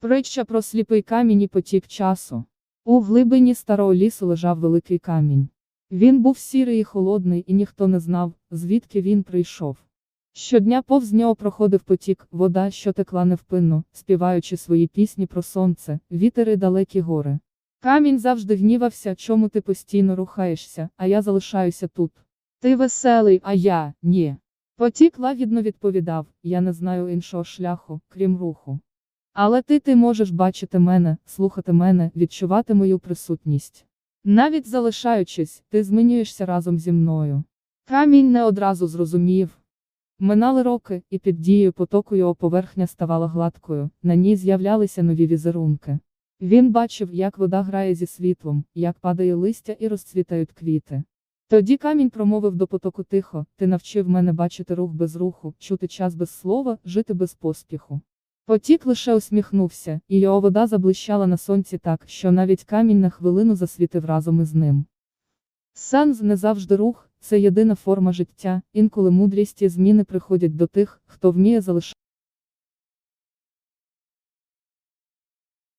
Притча про сліпий камінь і потік часу. У глибині старого лісу лежав великий камінь. Він був сірий і холодний, і ніхто не знав, звідки він прийшов. Щодня повз нього проходив потік, вода, що текла невпинно, співаючи свої пісні про сонце, вітер і далекі гори. Камінь завжди гнівався, чому ти постійно рухаєшся, а я залишаюся тут. Ти веселий, а я ні. Потік лагідно відповідав: Я не знаю іншого шляху, крім руху. Але ти ти можеш бачити мене, слухати мене, відчувати мою присутність. Навіть залишаючись, ти змінюєшся разом зі мною. Камінь не одразу зрозумів. Минали роки, і під дією потоку його поверхня ставала гладкою, на ній з'являлися нові візерунки. Він бачив, як вода грає зі світлом, як падає листя і розцвітають квіти. Тоді камінь промовив до потоку тихо: Ти навчив мене бачити рух без руху, чути час без слова, жити без поспіху. Потік лише усміхнувся, і його вода заблищала на сонці так, що навіть камінь на хвилину засвітив разом із ним. Сенс не завжди рух, це єдина форма життя, інколи мудрість і зміни приходять до тих, хто вміє залишати.